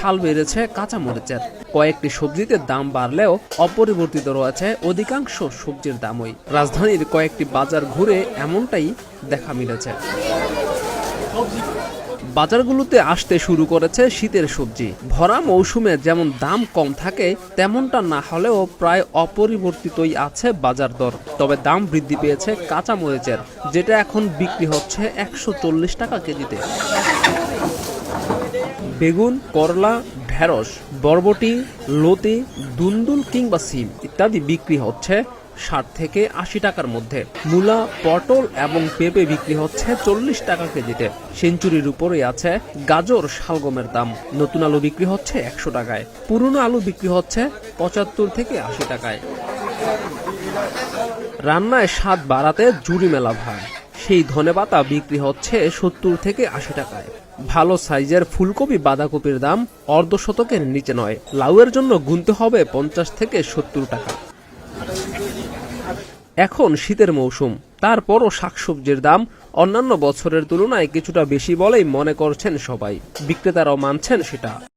ঝাল বেড়েছে কাঁচামরিচের। কয়েকটি সবজিতে দাম বাড়লেও অপরিবর্তিত রয়েছে অধিকাংশ সবজির দামই। রাজধানীর কয়েকটি বাজার ঘুরে এমনটাই দেখা মিলেছে। বাজারগুলোতে আসতে শুরু করেছে শীতের সবজি। ভরা মৌসুমে যেমন দাম কম থাকে, তেমনটা না হলেও প্রায় অপরিবর্তিতই আছে বাজার দর। তবে দাম বৃদ্ধি পেয়েছে কাঁচা মরিচের যেটা এখন বিক্রি হচ্ছে একশো চল্লিশ টাকা কেজিতে। বেগুন, করলা, ঢেঁড়স, বরবটি, লতি, দুন্দুল কিংবা সিম ইত্যাদি বিক্রি হচ্ছে ষাট থেকে আশি টাকার মধ্যে। মূলা, পটল এবং পেঁপে বিক্রি হচ্ছে চল্লিশ টাকা কেজিতে। সেঞ্চুরির উপরে আছে গাজর শালগমের দাম। নতুন আলু বিক্রি হচ্ছে একশো টাকায়। পুরনো আলু বিক্রি হচ্ছে পঁচাত্তর থেকে আশি টাকায়। রান্নায় স্বাদ বাড়াতে জুড়ি মেলা ভার। সেই ধনেপাতা বিক্রি হচ্ছে সত্তর থেকে আশি টাকায়। ভালো সাইজের ফুলকপি বাঁধাকপির দাম অর্ধ শতকের নিচে নয়। লাউয়ের জন্য গুনতে হবে পঞ্চাশ থেকে সত্তর টাকা। এখন শীতের মৌসুম। তারপরও শাকসবজির দাম অন্যান্য বছরের তুলনায় কিছুটা বেশি বলেই মনে করছেন সবাই। বিক্রেতারাও মানছেন সেটা।